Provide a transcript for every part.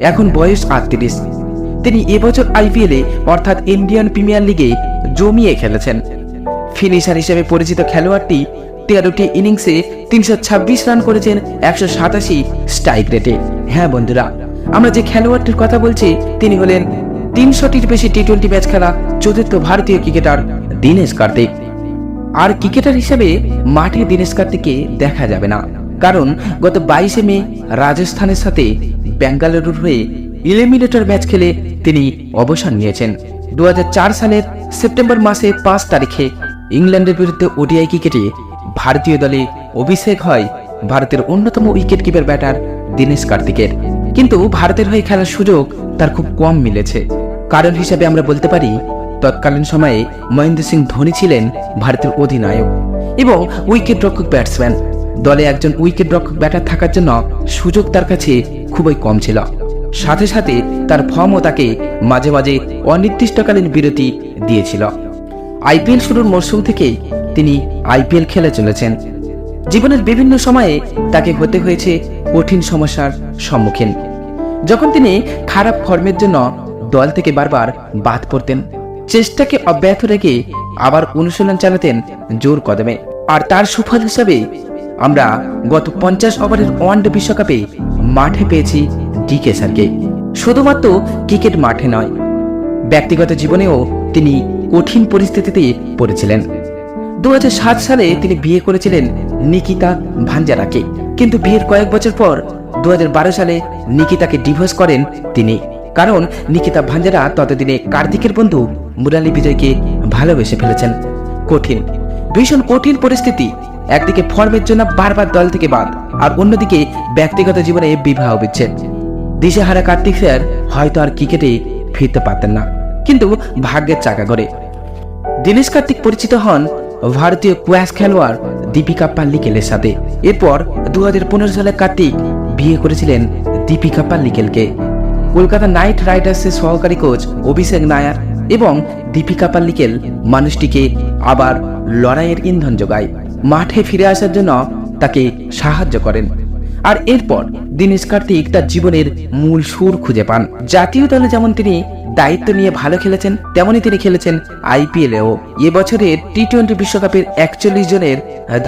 এখন বয়স আটত্রিশ। তিনি এবছর আইপিএলে অর্থাৎ ইন্ডিয়ান প্রিমিয়ার লিগে জমিয়ে খেলেছেন। ফিনিশার হিসেবে পরিচিত খেলোয়াড়টি তেরোটি ইনিংসে তিনশো ছাব্বিশ রান করেছেন, একশো সাতাশি স্ট্রাইক রেটে হ্যাঁ বন্ধুরা, আমরা যে খেলোয়াড়টির কথা বলছি, তিনি হলেন তিনশোটির বেশি টি টোয়েন্টি ম্যাচ খেলা চতুর্থ ভারতীয় ক্রিকেটার দীনেশ কার্তিক। আর ক্রিকেটার হিসেবে মাঠে দীনেশ কার্তিককে দেখা যাবে না। কারণ গত বাইশে মে রাজস্থানের সাথে বেঙ্গালুরুর হয়ে ইলিমিনেটর ম্যাচ খেলে তিনি অবসর নিয়েছেন। দু সালের সেপ্টেম্বর মাসে পাঁচ তারিখে ইংল্যান্ডের বিরুদ্ধে ওডিআই ক্রিকেটে ভারতীয় দলে অভিষেক হয় ভারতের অন্যতম উইকেট কিপার ব্যাটার দীনেশ কার্তিকের। কিন্তু ভারতের হয়ে খেলার সুযোগ তার খুব কম মিলেছে। কারণ হিসেবে আমরা বলতে পারি, তৎকালীন সময়ে মহেন্দ্র সিং ধোনি ছিলেন ভারতের অধিনায়ক এবং উইকেট রক্ষক ব্যাটসম্যান দলে একজন উইকেট রক্ষক ব্যাটার থাকার জন্য সুযোগ তার কাছে খুবই কম ছিল। সাথে সাথে তার ফর্মও তাকে মাঝে মাঝে অনির্দিষ্টকালীন বিরতি দিয়েছিল। আইপিএল শুরুর মরশুম থেকেই তিনি আইপিএল খেলে চলেছেন। জীবনের বিভিন্ন সময়ে তাকে হতে হয়েছে কঠিন সমস্যার সম্মুখীন। যখন তিনি খারাপ ফর্মের জন্য দল থেকে বারবার বাদ পড়তেন, চেষ্টাকে অব্যাহত রেখে আবার অনুশীলন চালাতেন জোর কদমে। আর তার সুফল হিসাবে আমরা গত পঞ্চাশ ওভারের ওয়ানডে বিশ্বকাপে মাঠে পেয়েছি ডিকে স্যারকে। শুধুমাত্র ক্রিকেট মাঠে নয়, ব্যক্তিগত জীবনেও তিনি কঠিন পরিস্থিতিতে পড়েছিলেন। দু সালে তিনি বিয়ে করেছিলেন নিকিতা ভাঞ্জারাকে। কিন্তু বিয়ের কয়েক বছর পর দু হাজার বারো সালে নিকিতাকে ডিভোর্স করেন তিনি। কারণ নিকিতা ভাঞ্জারা ততদিনে কার্তিকের বন্ধু মুরালি বিজয়কে ভালোবেসে ফেলেছেন। কঠিন, ভীষণ কঠিন পরিস্থিতি একদিকে ফর্মের জন্য বারবার দল থেকে বাদ, আর অন্যদিকে ব্যক্তিগত জীবনে বিবাহ বিচ্ছেদ। দিশেহারা কার্তিক স্যার হয়তো আর ক্রিকেটে ফিরতে পারতেন না, কিন্তু ভাগ্যের চাকা করে দীনেশ কার্তিক পরিচিত হন ভারতীয় কোয়াস খেলোয়াড় দীপিকা পাল্লিকেলের সাথে। এরপর দু হাজার পনেরো সালে কার্তিক বিয়ে করেছিলেন দীপিকা পাল্লিকেলকে। কলকাতা নাইট রাইডার্সের সহকারী কোচ অভিষেক নায়ার এবং দীপিকা পাল্লিকেল মানুষটিকে আবার লড়াইয়ের ইন্ধন যোগায়। মাঠে ফিরে আসার জন্য তাকে সাহায্য করেন। আর এরপর দীনেশ কার্তিক তার জীবনের মূল সুর খুঁজে পান। জাতীয় দলে যেমন তিনি দায়িত্ব নিয়ে ভালো খেলেছেন তেমনি তিনি খেলেছেন আইপিএলেও এবছরের টি টোয়েন্টি বিশ্বকাপের একচল্লিশ জনের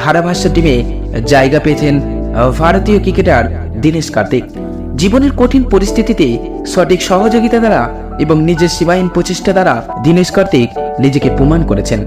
ধারাভাষ্য টিমে জায়গা পেয়েছেন ভারতীয় ক্রিকেটার দীনেশ কার্তিক। জীবনের কঠিন পরিস্থিতিতে সঠিক সহযোগিতা দ্বারা এবং নিজের সীমাহীন প্রচেষ্টা দ্বারা দীনেশ কার্তিক নিজেকে প্রমাণ করেছেন।